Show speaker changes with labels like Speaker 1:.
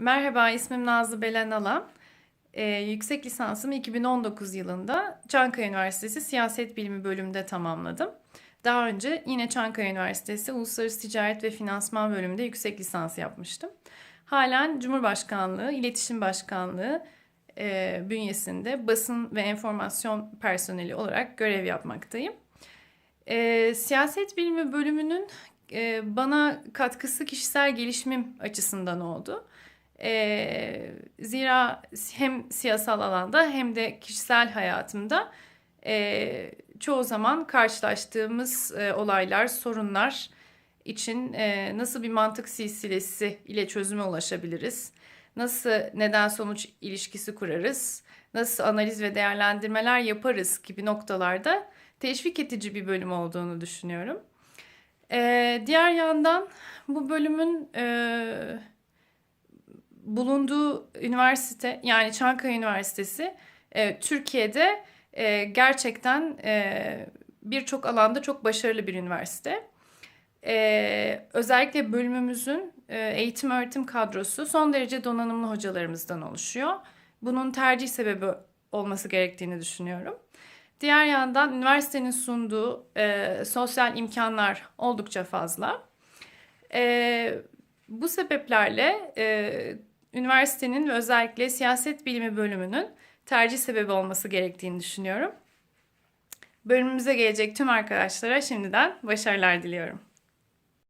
Speaker 1: Merhaba, ismim Nazlı Belen Alan. Ee, yüksek lisansımı 2019 yılında Çankaya Üniversitesi Siyaset Bilimi bölümünde tamamladım. Daha önce yine Çankaya Üniversitesi Uluslararası Ticaret ve Finansman bölümünde yüksek lisans yapmıştım. Halen Cumhurbaşkanlığı, İletişim Başkanlığı e, bünyesinde basın ve enformasyon personeli olarak görev yapmaktayım. E, siyaset bilimi bölümünün e, bana katkısı kişisel gelişimim açısından oldu. E, zira hem siyasal alanda hem de kişisel hayatımda e, çoğu zaman karşılaştığımız e, olaylar, sorunlar için e, nasıl bir mantık silsilesi ile çözüme ulaşabiliriz? Nasıl neden sonuç ilişkisi kurarız? Nasıl analiz ve değerlendirmeler yaparız gibi noktalarda teşvik edici bir bölüm olduğunu düşünüyorum. E, diğer yandan bu bölümün e, bulunduğu üniversite yani Çankaya Üniversitesi e, Türkiye'de e, gerçekten e, birçok alanda çok başarılı bir üniversite. E, özellikle bölümümüzün e, eğitim öğretim kadrosu son derece donanımlı hocalarımızdan oluşuyor. Bunun tercih sebebi olması gerektiğini düşünüyorum. Diğer yandan üniversitenin sunduğu e, sosyal imkanlar oldukça fazla. E, bu sebeplerle e, üniversitenin ve özellikle siyaset bilimi bölümünün tercih sebebi olması gerektiğini düşünüyorum. Bölümümüze gelecek tüm arkadaşlara şimdiden başarılar diliyorum.